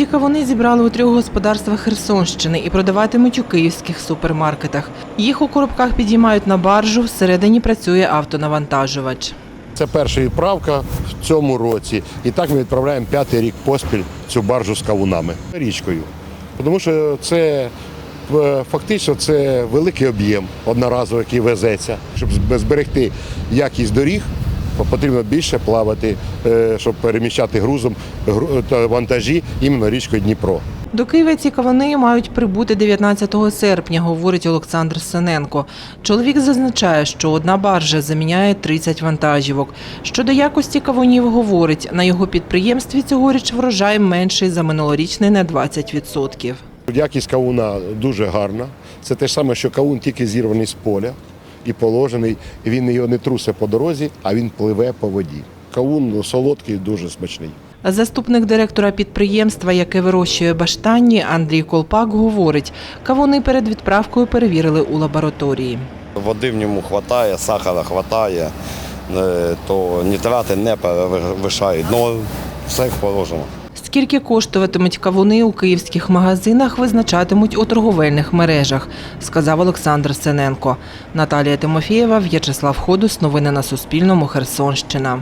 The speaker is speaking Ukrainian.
Ці кавуни зібрали у трьох господарствах Херсонщини і продаватимуть у київських супермаркетах. Їх у коробках підіймають на баржу, всередині працює автонавантажувач. Це перша відправка в цьому році. І так ми відправляємо п'ятий рік поспіль цю баржу з кавунами річкою. Тому що це е, фактично це великий об'єм одноразовий, який везеться. Щоб зберегти якість доріг, потрібно більше плавати, е, щоб переміщати грузом гру- та вантажі іменно річкою Дніпро. До Києва ці кавуни мають прибути 19 серпня, говорить Олександр Синенко. Чоловік зазначає, що одна баржа заміняє 30 вантажівок. Щодо якості кавунів говорить, на його підприємстві цьогоріч врожай менший за минулорічний на 20%. Якість кавуна дуже гарна. Це те ж саме, що кавун тільки зірваний з поля і положений. Він його не трусе по дорозі, а він пливе по воді. Кавун солодкий, дуже смачний. Заступник директора підприємства, яке вирощує баштанні, Андрій Колпак говорить, кавуни перед відправкою перевірили у лабораторії. Води в ньому вистачає, сахара вистачає, е, то нітрати не перевищають. Ну, все положено. Скільки коштуватимуть кавуни у київських магазинах, визначатимуть у торговельних мережах, сказав Олександр Сененко. Наталія Тимофєєва, В'ячеслав Ходус. Новини на Суспільному. Херсонщина.